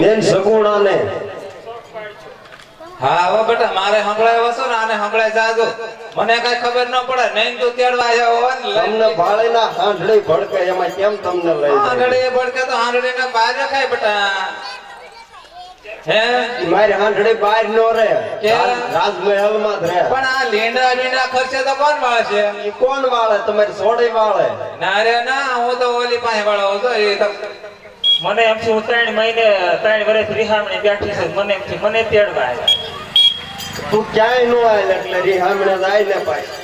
બેન સગુણાને હા હવે બેટા મારે હંગળાય વસો ને આને હંગળાય જાજો. મને કઈ ખબર ન પડે નહીં તો તેડવા આવ્યા હોય ને તમને ભાળેના હાંડળી ભડકે એમાં કેમ તમને લઈ? આંગળી ભડકે તો આંગળી ને બહાર રખાય બેટા. હે? મારી હાંડળી બહાર નો રહે? રાજમહેલમાં રહે. પણ આ લીંડા લીંડા ખર્ચે તો કોણ વાળશે કોણ વાળે? તમારી સોડી વાળે. ના રે ના હું તો ઓલી પાસે વાળો હતો એ તો મને એમ છે હું ત્રણ મહિને ત્રણ વર્ષ રિહામણી બેઠી છે મને એમ છે મને તેડવા આવ્યા તું ક્યાંય નો આવેલ એટલે રીહામણે જાય ને પાછી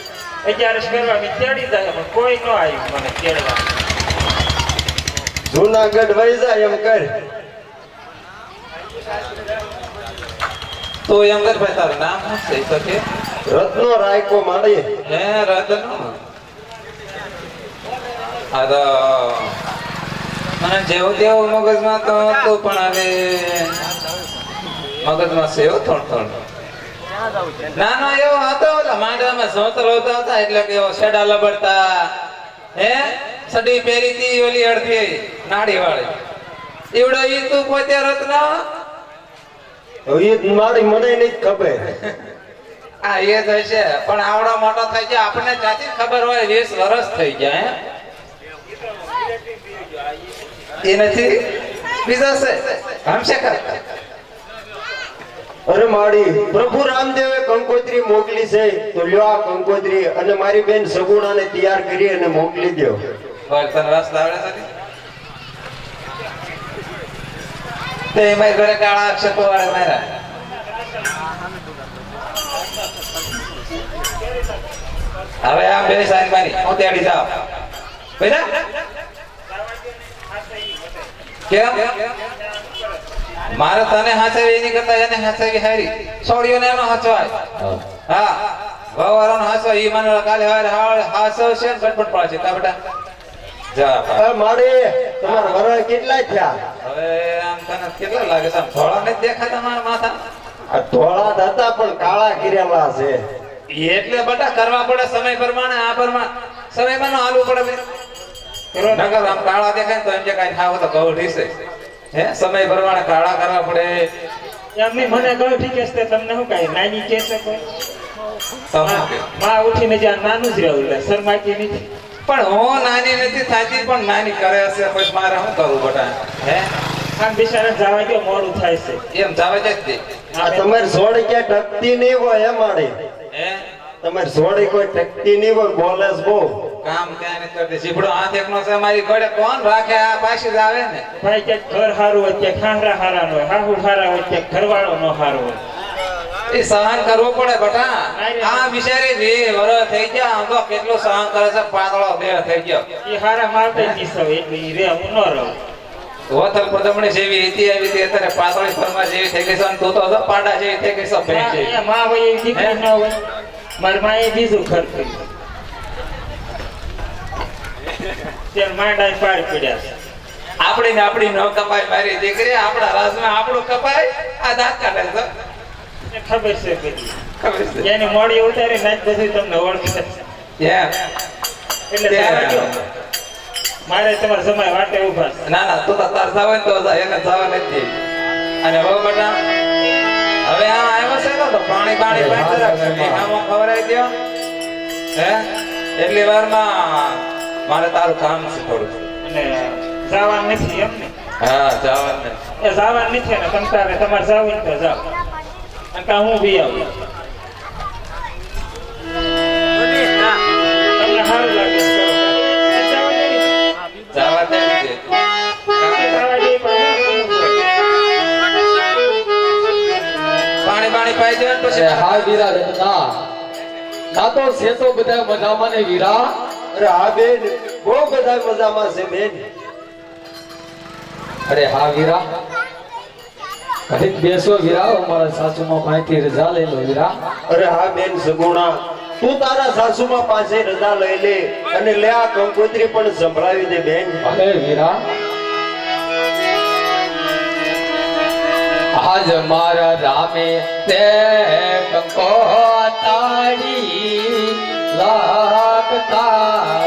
અગિયારસ કરવા મેં તેડી જાય પણ કોઈ નો આવ્યું મને તેડવા. જુનાગઢ વહી જાય એમ કર. તો એમ કર ભાઈ તારું નામ શું છે તો કે? રત્નો રાયકો માડી હે રત્નો? આ તો મને જેવું તેવો મગજમાં તો હતું પણ હવે મગજમાં સેવો થોડ થોડ નાનો એવો હતો માંડવામાં સોતર હોતા હતા એટલે કે એવો શેડા લબડતા. હે? સડી પહેરી તી ઓલી અડધી નાડી વાળી એવડો ઈ તું પોતે રત્ના? હવે મારી મને નહીં ખબર. આ એ જ હશે. પણ આવડો મોટો થઈ જાય આપણને ક્યાંથી ખબર હોય વીસ વર્ષ થઈ ગયા હે? એ નથી બીજા છે. હમશે કર અરે માડી પ્રભુ રામદેવે કંકોત્રી મોકલી છે તો લ્યો આ કંકોત્રી અને મારી બેન સગુણાને તૈયાર કરી અને મોકલી દો બોલ રસ્તા આવડે છે તે એમાં ઘરે કાળા અક્ષતો વાળે મારા હવે આ બે સાહેબ મારી હું તેડી જાવ બેટા કેમ? મારે તને હાચવી એની કરતા એને હાચવી હારી. છોડીઓને એનો હાચવાય હા. વવારોનો હાચવા ઈ મને કાલે હારે હાળ હાચવશે ને ગટપટ પડશે તા બેટા. જા મારે તમારા વરણ કેટલા થયા? હવે આમ તને કેટલા લાગે છે? ધોળા નથી દેખાતા મારા માથા? આ ધોળા હતા પણ કાળા કિરેલા છે. એટલે બટા કરવા પડે સમય પ્રમાણે આ પ્રમાણે. સમયમાં નો હાલવું પડે. નકર આમ કાળા દેખાય તો એમ કે કાંઈ ખાવ તો ગૌઢી છે હે? સમય પ્રમાણે કાળા કરવા પડે. એમની મને કહ્યું ઠીક છે તમને શું કાંઈ નાની કે છે કોઈ? તો શું કે? માં ઉઠીને જ્યાં નાનું જ રહેવું એટલે શરમાતી નથી. પણ હું નાની નથી થતી પણ નાની કરે હશે પછી મારે શું કરવું બટા? હે? આમ બિચારા જવા દો મોડું થાય છે. એમ જાવે જ આ તમારી જોડે ક્યાં ટકતી નહીં હોય એમ માડી હે? તમારી સોડી કોઈ ટકતી નહીં હોય બોલે છે બહુ. કામ ક્યાં નથી કરતી. સીપડો હાથ એકનો છે મારી ઘોડે કોણ રાખે આ પાછી જ આવે ને. ભાઈ કે ઘર હારું હોય કે ખાંગરા હારા હોય હાહુ હારા હોય કે ઘરવાળો નો હારો હોય. એ સહન કરવો પડે બટા. આ બિચારી બે વર થઈ ગયા આમ તો કેટલું સહન કરે છે પાતળો દેહ થઈ ગયો. એ હારા મારતા જ સૌ એટલે ઈ રે હું ન રહું. વથલ પ્રદમણી જેવી હતી આવી હતી અત્યારે પાતળી ફરમા જેવી થઈ ગઈ છે અને તું તો પાડા જેવી થઈ ગઈ છે ભેંસ જેવી. એ માં હોય દીકરી ન હોય. મારી માએ બીજું ખર્ચ કર્યું. ત્યારે માંડા પાર પડ્યા છે. આપણી ને આપણી ન કપાય મારી દીકરી આપણા રાજમાં આપણો કપાય આ દાંત કાઢે છે ખબર છે બધી. ખબર છે. એની મોડી ઉતારી નાખ પછી તમને ઓળખે એમ. એટલે મારે તમારા સમય વાટે ઊભા ના ના તો તાર જાવ તો એને જવા નથી અને હવે બેટા હવે આ આવ્યો છે તો પાણી પાણી પાણી ખવડાવી દ્યો. હે? એટલી વારમાં મારે તારું કામ છે થોડું. અને જવાનું નથી એમ ને? હા જવાનું નથી. એ જવાનું નથી ને તમે તમારે જવું તો જાઓ. અને કા હું બી આવું? તમને સારું લાગે જવા દેવી. જવા જવા પણ પાણી પાઈ દે પછી. હા વીરા રત્ના ના. તો સેતો તો બધા મજામાં ને વીરા અરે હા બેન બહુ બધા મજામાં છે બેન. અરે હા વીરા. ઘડીક બેસો વીરા અમારા સાસુમાં પાસેથી રજા લઈ લો વીરા. અરે હા બેન સગુણા તું તારા સાસુમાં પાસે રજા લઈ લે અને લે આ કંકોત્રી પણ સંભળાવી દે બેન. અરે વીરા. આજ મારા રામે તે કંકો તાળી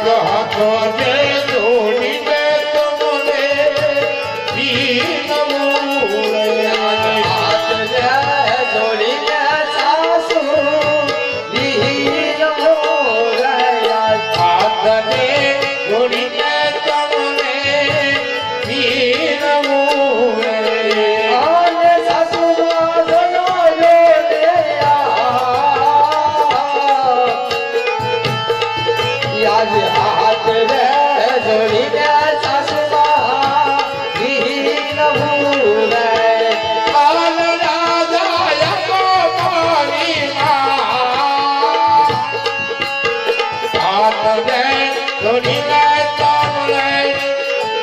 હાથ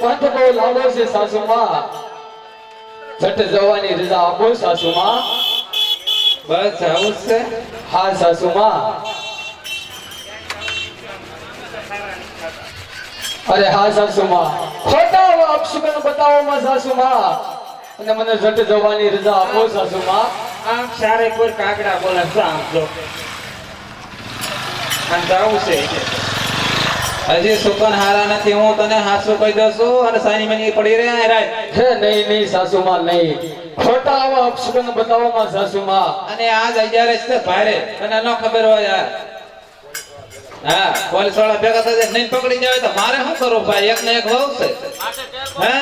પંથ બહુ લાંબો છે સાસુમાં. છઠ જવાની રજા આપો સાસુમાં. બસ આવું છે? હા સાસુમાં. અરે હા સાસુમાં. ખોટા અપશુકન બતાવોમાં સાસુમાં. અને મને જટ જવાની રજા આપો સાસુમાં આમ સારે કોઈ કાગડા બોલે શું આમ જો. આમ જાવું છે. હજી સુકન હારા નથી હું તને હાસુ કહી દઉં છું અને સાની મની પડી રહ્યા રાજ હે નહીં નહીં સાસુમાં નહીં. ખોટા આવા અપશુકન બતાવોમાં સાસુમાં અને આજ અગિયારસ છે ભારે. તને ન ખબર હોય યાર. હા પોલીસવાળા ભેગા થશે નહીં પકડી જાય તો મારે શું કરવું ભાઈ? એક ને એક વહુ છે. હે?